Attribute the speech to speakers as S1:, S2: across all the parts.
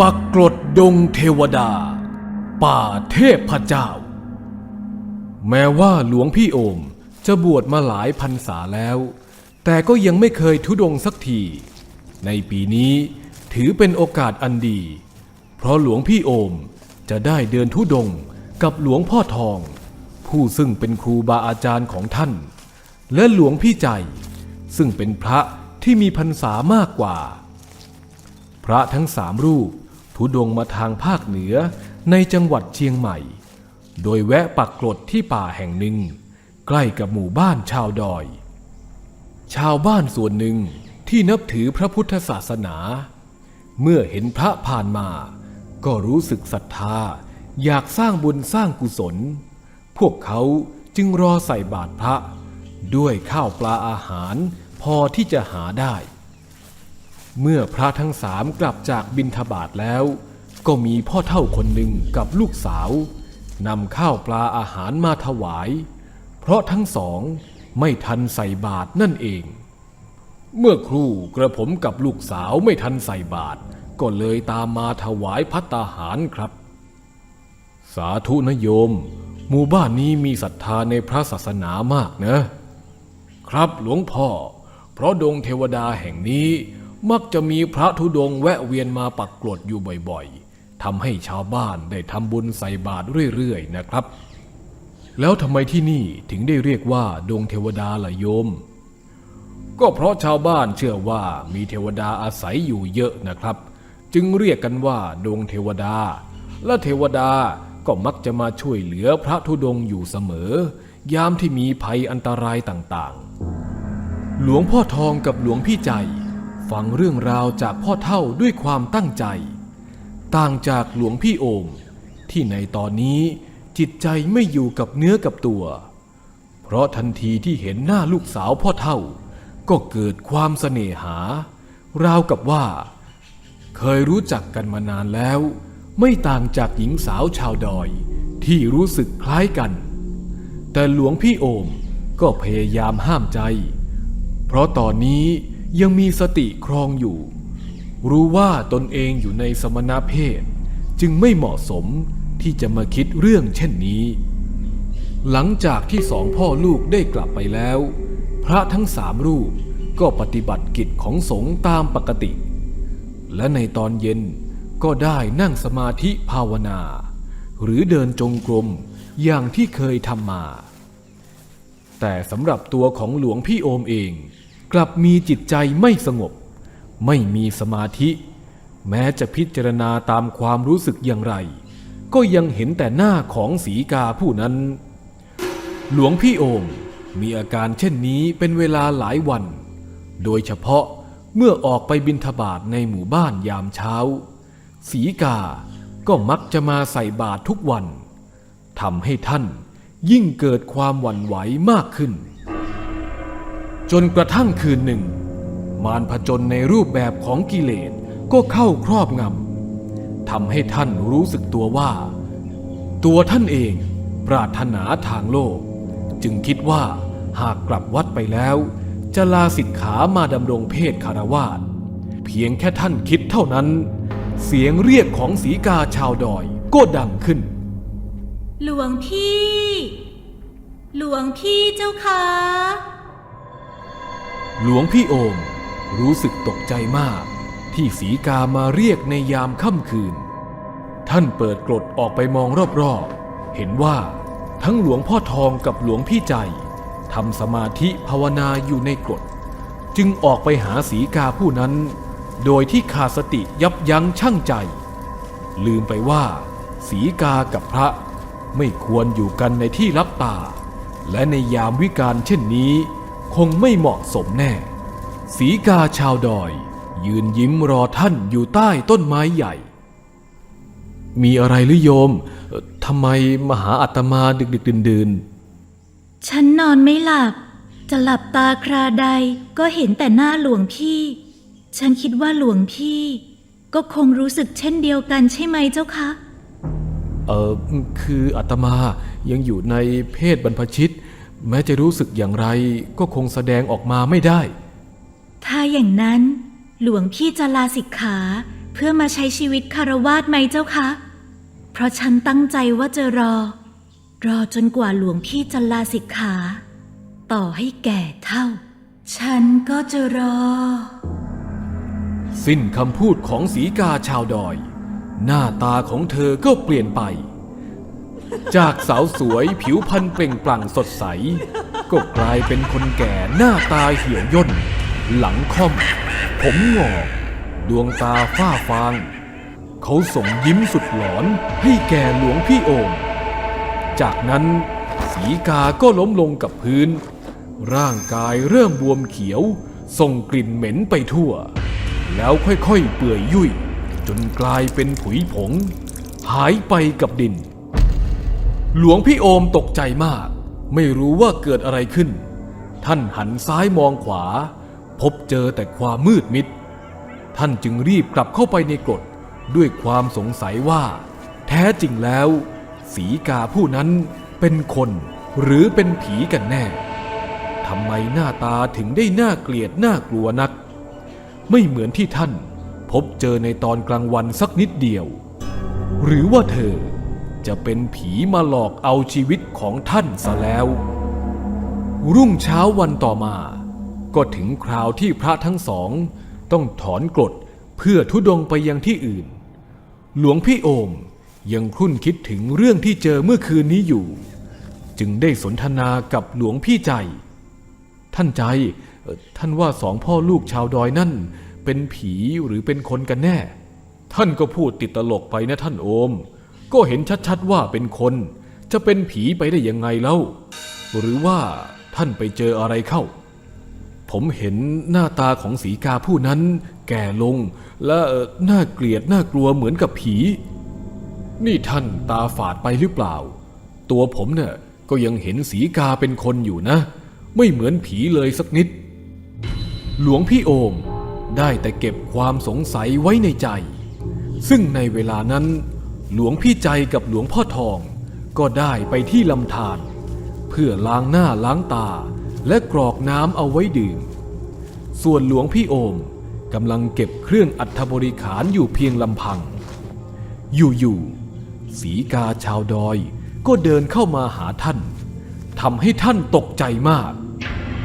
S1: ปักกรดดงเทวดา ป่าเทพเจ้า แม้ว่าหลวงพี่โอมจะบวชมาหลายพรรษาแล้ว แต่ก็ยังไม่เคยทุดงสักที ในปีนี้ถือเป็นโอกาสอันดี เพราะหลวงพี่โอมจะได้เดินทุดงกับหลวงพ่อทอง ผู้ซึ่งเป็นครูบาอาจารย์ของท่าน และหลวงพี่ใจ ซึ่งเป็นพระที่มีพรรษามากกว่า พระทั้งสามรูป ทุดงมาทางภาคเหนือในจังหวัดเชียงใหม่ โดยแวะปักกรดที่ป่าแห่งหนึ่ง ใกล้กับหมู่บ้านชาวดอย ชาวบ้านส่วนหนึ่งที่นับถือพระพุทธศาสนา เมื่อเห็นพระผ่านมา ก็รู้สึกศรัทธาอยากสร้างบุญสร้างกุศล พวกเขาจึงรอใส่บาตรพระ ด้วยข้าวปลาอาหารพอที่จะหาได้ เมื่อพระทั้งสามกลับจากบินทบาทแล้ว ก็มีพ่อเท่าคนหนึ่งกับลูกสาวนำข้าวปลาอาหารมาถวาย เพราะทั้งสองไม่ทันใส่บาตรนั่นเอง เมื่อครู่กระผมกับลูกสาวไม่ทันใส่บาตรก็เลยตามมาถวายพัตตาหารครับ สาธุนะโยม หมู่บ้านนี้มีศรัทธาในพระศาสนามากนะ ครับหลวงพ่อ เพราะดงเทวดาแห่งนี้ มักจะมีพระธุดงแวะเวียนมาปักกรดอยู่บ่อยๆทำให้ชาวบ้านได้ทำบุญใส่บาตรเรื่อยๆนะครับ แล้วทำไมที่นี่ถึงได้เรียกว่าดงเทวดาล่ะโยม ก็เพราะชาวบ้านเชื่อว่ามีเทวดาอาศัยอยู่เยอะนะครับ จึงเรียกกันว่าดงเทวดา และเทวดาก็มักจะมาช่วยเหลือพระธุดงอยู่เสมอ ยามที่มีภัยอันตรายต่างๆ หลวงพ่อทองกับหลวงพี่ใจ ฟังเรื่องราวจากพ่อเท่าด้วยความตั้งใจ ต่างจากหลวงพี่โอม ที่ในตอนนี้จิตใจไม่อยู่กับเนื้อกับตัว เพราะทันทีที่เห็นหน้าลูกสาวพ่อเท่า ก็เกิดความเสน่หา ราวกับว่า เคยรู้จักกันมานานแล้ว ไม่ต่างจากหญิงสาวชาวดอย ที่รู้สึกคล้ายกัน แต่หลวงพี่โอมก็พยายามห้ามใจ เพราะตอนนี้ ยังมีสติครองอยู่ รู้ว่าตนเองอยู่ในสมณเพศ จึงไม่เหมาะสมที่จะมาคิดเรื่องเช่นนี้ หลังจากที่สองพ่อลูกได้กลับไปแล้ว พระทั้งสามรูปก็ปฏิบัติกิจของสงฆ์ตามปกติ และในตอนเย็นก็ได้นั่งสมาธิภาวนา หรือเดินจงกรมอย่างที่เคยทำมา แต่สำหรับตัวของหลวงพี่โอมเอง กลับมีจิตใจไม่สงบ ไม่มีสมาธิ แม้จะพิจารณาตามความรู้สึกอย่างไร ก็ยังเห็นแต่หน้าของสีกาผู้นั้น หลวงพี่โอมมีอาการเช่นนี้เป็นเวลาหลายวัน โดยเฉพาะเมื่อออกไปบินทบาทในหมู่บ้านยามเช้า สีกาก็มักจะมาใส่บาตรทุกวันทำให้ท่านยิ่งเกิดความหวั่นไหวมากขึ้น จนกระทั่งคืนหนึ่ง มารผจญในรูปแบบของกิเลสก็เข้าครอบงำทำให้ท่านรู้สึกตัวว่า ตัวท่านเองปรารถนาทางโลก จึงคิดว่าหากกลับวัดไปแล้ว จะลาสิกขามาดำรงเพศคารวาสเพียงแค่ท่านคิดเท่านั้น เสียงเรียกของสีกาชาวดอยก็ดังขึ้น
S2: หลวงพี่ หลวงพี่เจ้าคะ
S1: หลวงพี่โอมรู้สึกตกใจมาก ที่สีกามาเรียกในยามค่ำคืน ท่านเปิดกรดออกไปมองรอบๆ เห็นว่าทั้งหลวงพ่อทองกับหลวงพี่ใจทำสมาธิภาวนาอยู่ในกรด จึงออกไปหาสีกาผู้นั้น โดยที่ขาดสติยับยั้งชั่งใจ ลืมไปว่าสีกากับพระไม่ควรอยู่กันในที่รับตา และในยามวิการเช่นนี้ คงไม่เหมาะสมแน่ สีกาชาวดอย ยืนยิ้มรอท่านอยู่ใต้ต้นไม้ใหญ่ มีอะไรหรือโยมเอ่อทำไมมาหาอาตมาดึกดึกดื่นดื่น
S2: ฉันนอนไม่หลับ จะหลับตาคราใดก็เห็นแต่หน้าหลวงพี่ ฉันคิดว่าหลวงพี่ ก็คงรู้สึกเช่นเดียวกันใช่ไหมเจ้าคะ
S1: เออคืออาตมายังอยู่ในเพศบรรพชิต แม้จะรู้สึกอย่างไรก็คงแสดงออกมาไม่ได้
S2: ถ้าอย่างนั้น หลวงพี่จะลาสิกขาเพื่อมาใช้ชีวิตคารวาสไหมเจ้าคะ เพราะฉันตั้งใจว่าจะรอ รอจนกว่าหลวงพี่จะลาสิกขา ต่อให้แก่เท่า ฉันก็จะรอ
S1: สิ้นคำพูดของสีกาชาวดอย หน้าตาของเธอก็เปลี่ยนไป จากสาวสวยผิวพรรณเปล่งปลั่งสดใส ก็กลายเป็นคนแก่หน้าตาเหี่ยวย่น หลังค่อม ผมงอก ดวงตาฝ้าฟาง เขาส่งยิ้มสุดหลอนให้แก่หลวงพี่โอม จากนั้นสีกาก็ล้มลงกับพื้น ร่างกายเริ่มบวมเขียว ส่งกลิ่นเหม็นไปทั่ว แล้วค่อยๆเปื่อยยุ่ยจนกลายเป็นผุยผง หายไปกับดิน หลวงพี่โอมตกใจมาก ไม่รู้ว่าเกิดอะไรขึ้น ท่านหันซ้ายมองขวา พบเจอแต่ความมืดมิด ท่านจึงรีบกลับเข้าไปในกรดด้วยความสงสัยว่า แท้จริงแล้ว สีกาผู้นั้นเป็นคนหรือเป็นผีกันแน่ทำไมหน้าตาถึงได้น่าเกลียดน่ากลัวนัก ไม่เหมือนที่ท่าน พบเจอในตอนกลางวันสักนิดเดียว หรือว่าเธอ จะเป็นผีมาหลอกเอาชีวิตของท่านซะแล้ว รุ่งเช้าวันต่อมา ก็ถึงคราวที่พระทั้งสอง ต้องถอนกรดเพื่อทุดงไปยังที่อื่น หลวงพี่โอมยังครุ่นคิดถึงเรื่องที่เจอเมื่อคืนนี้อยู่ จึงได้สนทนากับหลวงพี่ใจ ท่านใจท่านว่าสองพ่อลูกชาวดอยนั่น เป็นผีหรือเป็นคนกันแน่ ท่านก็พูดติดตลกไปนะท่านโอม ก็เห็นชัดๆว่าเป็นคน จะเป็นผีไปได้ยังไงเล่า หรือว่าท่านไปเจออะไรเข้า ผมเห็นหน้าตาของสีกาผู้นั้น แก่ลง และน่าเกลียดน่ากลัวเหมือนกับผี นี่ท่านตาฝาดไปหรือเปล่า ตัวผมเนี่ยก็ยังเห็นสีกาเป็นคนอยู่นะ ไม่เหมือนผีเลยสักนิด หลวงพี่โอมได้แต่เก็บความสงสัยไว้ในใจ ซึ่งในเวลานั้น หลวงพี่ใจกับหลวงพ่อทอง ก็ได้ไปที่ลำธารเพื่อล้างหน้าล้างตาและกรอกน้ำเอาไว้ดื่ม ส่วนหลวงพี่โอมกำลังเก็บเครื่องอัฐบริขารอยู่เพียงลำพัง อยู่ๆสีกาชาวดอยก็เดินเข้ามาหาท่านทำให้ท่านตกใจมาก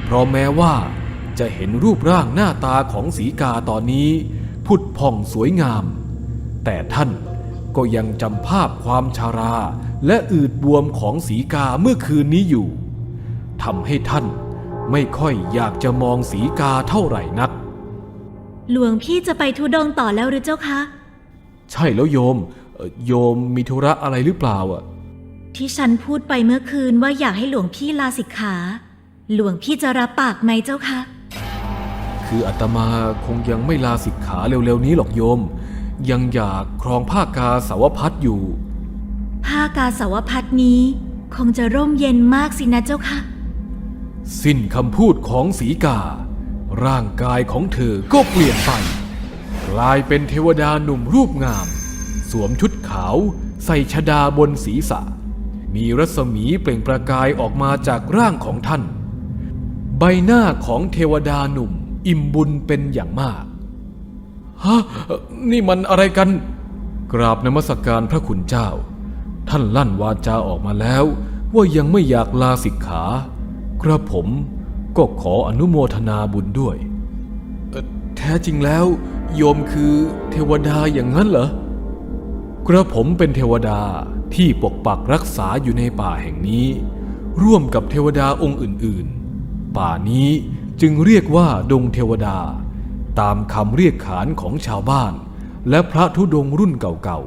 S1: เพราะแม้ว่าจะเห็นรูปร่างหน้าตาของสีกาตอนนี้ผุดผ่องสวยงาม แต่ท่าน ก็ยังจำภาพความชารา และอืดบวมของสีกาเมื่อคืนนี้อยู่ทำให้ท่านไม่ค่อยอยากจะมองสีกาเท่าไหร่นัก
S2: หลวงพี่จะไปทุดงค์ต่อแล้วหรือเจ้าคะ
S1: ใช่แล้วโยมเอ่อโยมมีธุระอะไรหรือเปล่าอะ
S2: ที่ฉันพูดไปเมื่อคืนว่าอยากให้หลวงพี่ลาสิกขา หลวงพี่จะรับปากไหมเจ้าคะ
S1: คืออาตมาคงยังไม่ลาสิกขาเร็วๆนี้หรอกโยม ยังอยากครองผ้ากาสาวพัดอยู่
S2: ผ้ากาสาวพัดนี้ คงจะร่มเย็นมากสินะเจ้าค่ะ
S1: สิ้นคำพูดของสีกา ร่างกายของเธอก็เปลี่ยนไป กลายเป็นเทวดาหนุ่มรูปงาม สวมชุดขาวใส่ชดาบนศีรษะ มีรัศมีเปล่งประกายออกมาจากร่างของท่าน ใบหน้าของเทวดาหนุ่มอิ่มบุญเป็นอย่างมาก ฮะนี่มันอะไรกัน กราบนมัสการพระคุณเจ้า ท่านลั่นวาจาออกมาแล้ว ว่ายังไม่อยากลาสิกขากระผมก็ขออนุโมทนาบุญด้วย แท้จริงแล้ว โยมคือเทวดาอย่างนั้นเหรอ กระผมเป็นเทวดาที่ปกปักรักษาอยู่ในป่าแห่งนี้ ร่วมกับเทวดาองค์อื่น ๆ ป่านี้จึงเรียกว่าดงเทวดา ตามคำเรียกขานของชาวบ้าน และพระธุดงค์รุ่นเก่า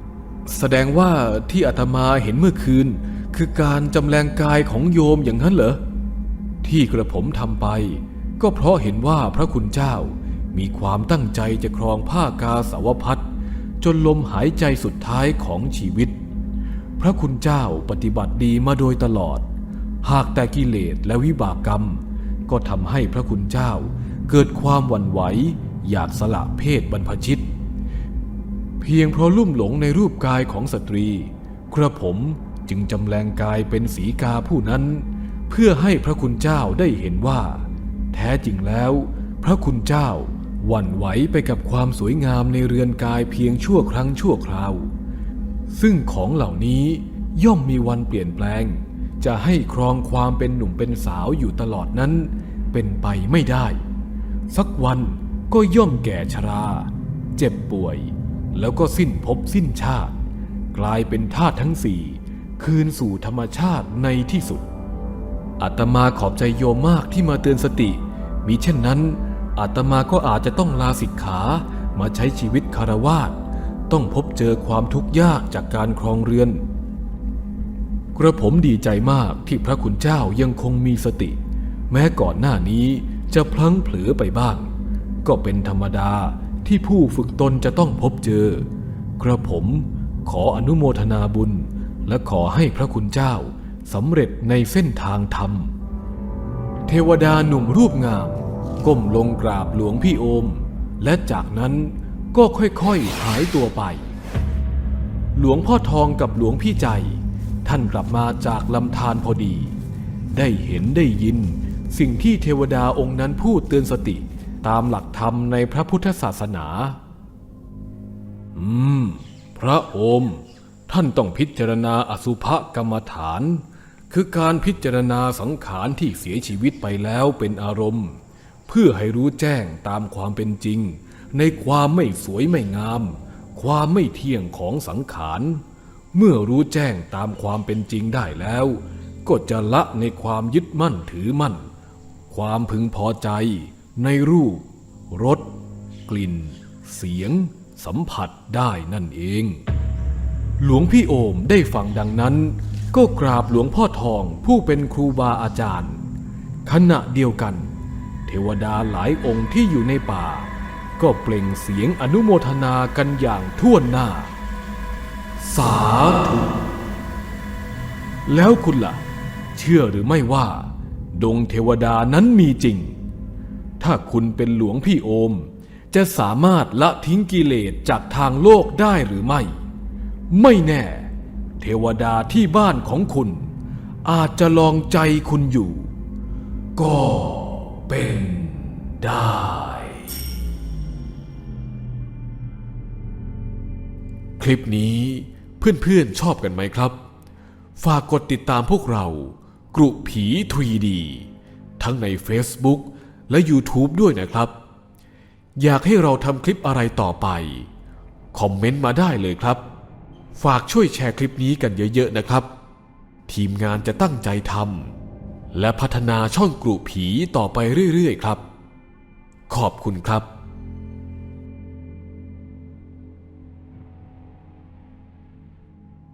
S1: ๆ แสดงว่าที่อาตมาเห็นเมื่อคืน คือการจำแรงกายของโยมอย่างนั้นเหรอ ที่กระผมทำไป ก็เพราะเห็นว่าพระคุณเจ้ามีความตั้งใจจะครองผ้ากาสาวพัดจนลมหายใจสุดท้ายของชีวิต พระคุณเจ้าปฏิบัติดีมาโดยตลอด หากแต่กิเลสและวิบากกรรม ก็ทำให้พระคุณเจ้า เกิดความหวั่นไหวอยากสละเพศบรรพชิต เพียงเพราะลุ่มหลงในรูปกายของสตรี กระผมจึงจำแรงกายเป็นสีกาผู้นั้น เพื่อให้พระคุณเจ้าได้เห็นว่า แท้จริงแล้ว พระคุณเจ้าหวั่นไหวไปกับความสวยงามในเรือนกายเพียงชั่วครั้งชั่วคราว ซึ่งของเหล่านี้ย่อมมีวันเปลี่ยนแปลง จะให้ครองความเป็นหนุ่มเป็นสาวอยู่ตลอดนั้น เป็นไปไม่ได้ สักวันก็ย่อมแก่ชรา เจ็บป่วย แล้วก็สิ้นภพสิ้นชาติ กลายเป็นธาตุทั้งสี่ คืนสู่ธรรมชาติในที่สุดอาตมาขอบใจโยมมากที่มาเตือนสติ มิเช่นนั้นอาตมาก็อาจจะต้องลาสิกขามาใช้ชีวิตคารวาสต้องพบเจอความทุกข์ยากจากการครองเรือน กระผมดีใจมากที่พระคุณเจ้ายังคงมีสติ แม้ก่อนหน้านี้ จะพลั้งเผลอไปบ้าง ก็เป็นธรรมดาที่ผู้ฝึกตนจะต้องพบเจอ กระผมขออนุโมทนาบุญ และขอให้พระคุณเจ้าสำเร็จในเส้นทางธรรม เทวดาหนุ่มรูปงาม ก้มลงกราบหลวงพี่โอม และจากนั้นก็ค่อยๆหายตัวไป หลวงพ่อทองกับหลวงพี่ใจ ท่านกลับมาจากลำธารพอดี ได้เห็นได้ยิน สิ่งที่เทวดาองค์นั้นพูดเตือนสติตามหลักธรรมในพระพุทธศาสนา อืม พระโอม ท่านต้องพิจารณาอสุภกรรมฐาน คือการพิจารณาสังขารที่เสียชีวิตไปแล้วเป็นอารมณ์ เพื่อให้รู้แจ้งตามความเป็นจริง ในความไม่สวยไม่งาม ความไม่เที่ยงของสังขาร เมื่อรู้แจ้งตามความเป็นจริงได้แล้ว ก็จะละในความยึดมั่นถือมั่น ความพึงพอใจ ในรูป รส กลิ่น เสียง สัมผัสได้นั่นเอง หลวงพี่โอมได้ฟังดังนั้น ก็กราบหลวงพ่อทองผู้เป็นครูบาอาจารย์ ขณะเดียวกัน เทวดาหลายองค์ที่อยู่ในป่า ก็เปล่งเสียงอนุโมทนากันอย่างท่วนหน้า สาธุแล้วคุณล่ะ เชื่อหรือไม่ว่า ดงเทวดานั้นมีจริง ถ้าคุณเป็นหลวงพี่โอม จะสามารถละทิ้งกิเลสจากทางโลกได้หรือไม่ ไม่แน่ เทวดาที่บ้านของคุณ อาจจะลองใจคุณอยู่ ก็เป็นได้คลิปนี้เพื่อนๆชอบกันไหมครับ ฝากกดติดตามพวกเรา กรุผี 3D ทั้งใน Facebook และ YouTube ด้วยนะครับ อยากให้เราทำคลิปอะไรต่อไป คอมเมนต์มาได้เลยครับ ฝากช่วยแชร์คลิปนี้กันเยอะๆนะครับ ทีมงานจะตั้งใจทำและพัฒนาช่องกรุผีต่อไปเรื่อยๆครับ ขอบคุณครับ